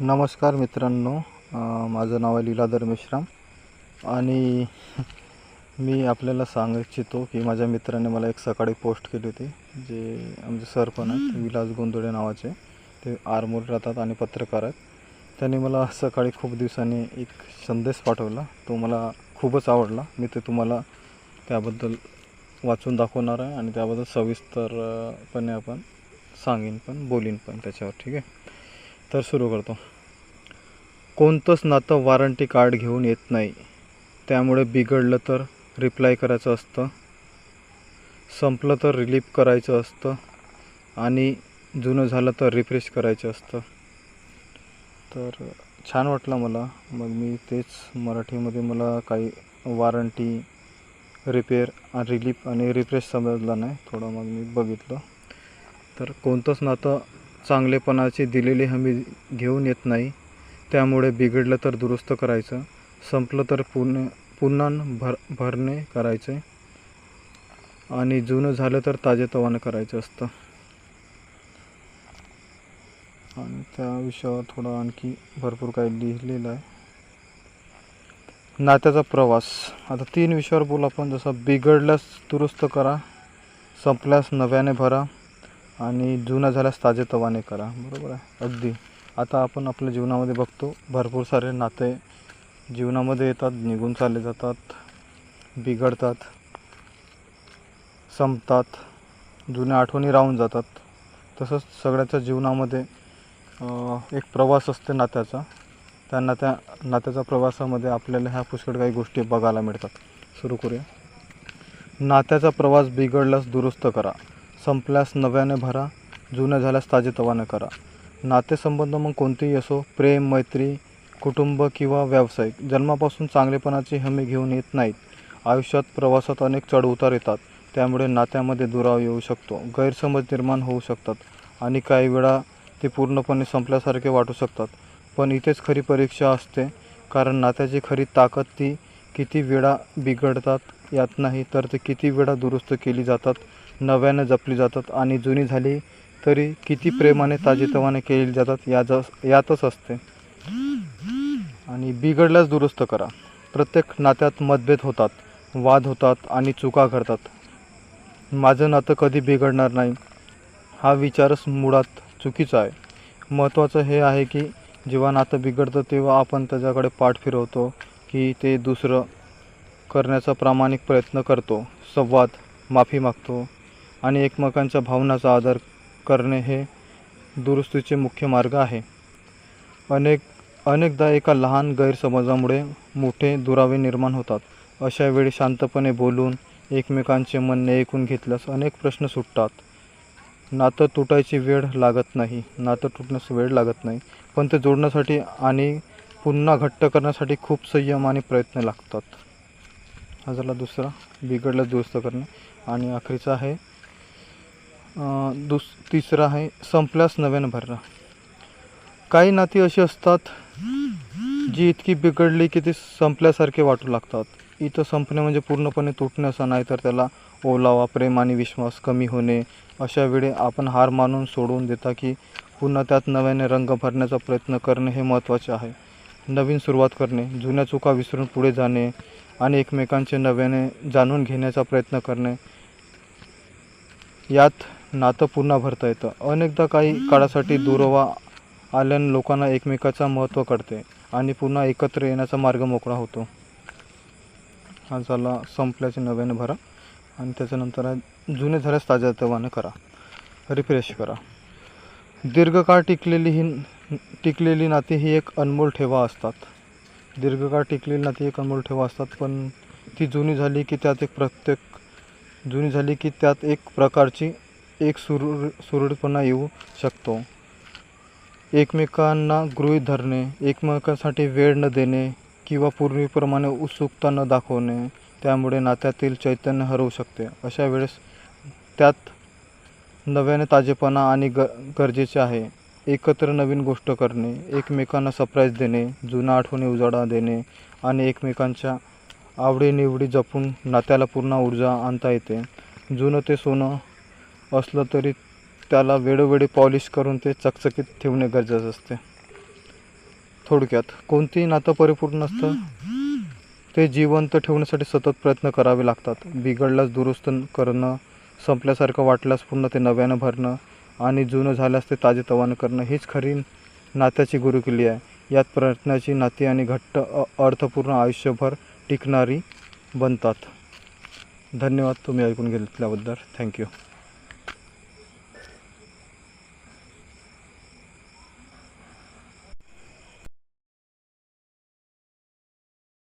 नमस्कार मित्रांनो. माझं नाव आहे लीलाधर मेश्राम आणि मी आपल्याला सांगू इच्छितो की माझ्या मित्राने मला एक सकाळी पोस्ट केली होती जे आमचे सर पण आहेत विलास गोंदोडे नावाचे. ते आरमोर राहतात आणि पत्रकार आहेत. त्यांनी मला सकाळी खूप दिवसांनी एक संदेश पाठवला. तो मला खूपच आवडला. मी ते तुम्हाला त्याबद्दल वाचून दाखवणार आहे आणि त्याबद्दल सविस्तरपणे आपण सांगेन पण बोलीन पण त्याच्यावर. ठीक आहे? तर सुरू करतो. कोणतंच नातं वॉरंटी कार्ड घेऊन येत नाही. त्यामुळे बिघडलं तर रिप्लाय करायचं असतं. संपलं तर रिलीफ करायचं असतं. आणि जुनं झालं तर रिफ्रेश करायचं असतं. तर छान वाटलं मला. मग मी तेच मराठीमध्ये मला काही वॉरंटी रिपेअर आणि रिलीफ आणि रिफ्रेश समजला नाही. थोडं मग मी बघितलं. तर कोणतंच नातं चांगलेपणाची दिलेली हमी घेऊन येत नाही. त्यामुळे बिघडलं तर दुरुस्त करायचं संपलं तर पुन्हा पुन्हा भर भरणे करायचे आणि जुनं झालं तर ताजेतवानं करायचं असतं. आणि त्या विषयावर थोडं आणखी भरपूर काही लिहिलेलं आहे. नात्याचा प्रवास. आता तीन विषयावर बोलू आपण. जसं बिघडल्यास दुरुस्त करा संपल्यास नव्याने भरा. आणि जुना झाल्यास ताजेतवाने करा. बरोबर आहे? अगदी. आता आपण आपल्या जीवनामध्ये बघतो भरपूर सारे नाते जीवनामध्ये येतात निघून चालले जातात बिघडतात संपतात जुन्या आठवणी राहून जातात. तसंच सगळ्याच्या जीवनामध्ये एक प्रवास असते नात्याचा. त्या नात्या नात्याच्या प्रवासामध्ये आपल्याला ह्या पुष्कळ काही गोष्टी बघायला मिळतात. सुरू करूया. नात्याचा प्रवास बिघडल्यास दुरुस्त करा. संपल्यास नव्याने भरा जुनं झाल्यास ताजेतवाने करा. नातेसंबंध मग कोणतेही असो प्रेम मैत्री कुटुंब किंवा व्यावसायिक जन्मापासून चांगलेपणाची हमी घेऊन येत नाहीत. आयुष्यात प्रवासात अनेक चढउतार येतात त्यामुळे नात्यामध्ये दुराव येऊ शकतो गैरसमज निर्माण होऊ शकतात आणि काही वेळा ते पूर्णपणे संपल्यासारखे वाटू शकतात. पण इथेच खरी परीक्षा असते कारण नात्याची खरी ताकद ती किती वेळा बिघडतात यात नाही तर ते किती वेळा दुरुस्त केली जातात नव्यानं जपली जातात आणि जुनी झाली तरी किती प्रेमाने ताजेतवाने केली जातात या यातच असते. आणि बिघडल्यास दुरुस्त करा. प्रत्येक नात्यात मतभेद होतात वाद होतात आणि चुका घडतात. माझं नातं कधी बिघडणार नाही. हा विचारच मुळात चुकीचा आहे. महत्त्वाचं हे आहे की जेव्हा नातं बिघडतं तेव्हा आपण त्याच्याकडे पाठ फिरवतो की ते दुसरं करण्याचा प्रामाणिक प्रयत्न करतो. संवाद माफी मागतो. आणि एकमेकांच्या भावनाचा आदर करणे हे दुरुस्तीचे मुख्य मार्ग आहे. अनेक अनेकदा एका लहान गैरसमजामुळे मोठे दुरावे निर्माण होतात. अशा वेळी शांतपणे बोलून एकमेकांचे म्हणणे ऐकून घेतल्यास अनेक प्रश्न सुटतात. नातं तुटायची वेळ लागत नाही. नातं तुटण्यास वेळ लागत नाही. पण ते जोडण्यासाठी आणि पुन्हा घट्ट करण्यासाठी खूप संयम आणि प्रयत्न लागतात. हा झाला दुसरा. बिघडल्यास दुरुस्त करणे. आणि अखेरचा आहे दुस तिसरा आहे संपल्यास नव्यानं भरणं. काही नाती अशी असतात जी इतकी बिघडली की ती संपल्यासारखे वाटू लागतात. इथं संपणे म्हणजे पूर्णपणे तुटणे असं नाही तर त्याला ओलावा प्रेम आणि विश्वास कमी होणे. अशा वेळी आपण हार मानून सोडून देता की पुन्हा त्यात नव्याने रंग भरण्याचा प्रयत्न करणे हे महत्त्वाचे आहे. नवीन सुरुवात करणे जुन्या चुका विसरून पुढे जाणे आणि एकमेकांचे नव्याने जाणून घेण्याचा प्रयत्न करणे. यात नातं पुन्हा भरता येतं. अनेकदा काही काळासाठी दुरावा आल्यानं लोकांना एकमेकाचं महत्त्व कळते आणि पुन्हा एकत्र येण्याचा मार्ग मोकळा होतो. हा झाला संपल्याचे नव्याने भरा आणि त्याच्यानंतर आहे जुने झाल्यास ताज्यातवाने करा. रिफ्रेश करा. दीर्घकाळ टिकलेली ही टिकलेली नाती ही एक अनमोल ठेवा असतात. दीर्घकाळ टिकलेली नाती एक अनमोल ठेवा असतात पण ती जुनी झाली की त्यात एक प्रत्येक जुनी झाली की त्यात एक प्रकारची एक सुरू सुरळीतपणा येऊ शकतो. एकमेकांना गृहीत धरणे एकमेकांसाठी वेळ न देणे किंवा पूर्वीप्रमाणे उत्सुकता न दाखवणे त्यामुळे नात्यातील चैतन्य हरवू शकते. अशा वेळेस त्यात नव्याने ताजेपणा आणि ग गरजेचे आहे. एकत्र नवीन गोष्ट करणे एकमेकांना सरप्राईज देणे जुना आठवणी उजाडा देणे आणि एकमेकांच्या आवडीनिवडी जपून नात्याला पूर्ण ऊर्जा आणता येते. जुनं ते सोनं असलं तरी त्याला वेळोवेळी पॉलिश करून ते चकचकीत ठेवणे गरजेचं असते. थोडक्यात कोणतेही नातं परिपूर्ण नसतं. ते जिवंत ठेवण्यासाठी सतत प्रयत्न करावे लागतात. बिघडल्यास दुरुस्त करणं संपल्यासारखं वाटल्यास पुन्हा ते नव्यानं भरणं आणि जुनं झाल्यास ते ताजेतवानं करणं हीच खरी नात्याची गुरुकिल्ली आहे. यात प्रयत्नाची नाती आणि घट्ट अ- अर्थपूर्ण आयुष्यभर टिकणारी बनतात. धन्यवाद. तुम्ही ऐकून घेतल्याबद्दल थँक्यू.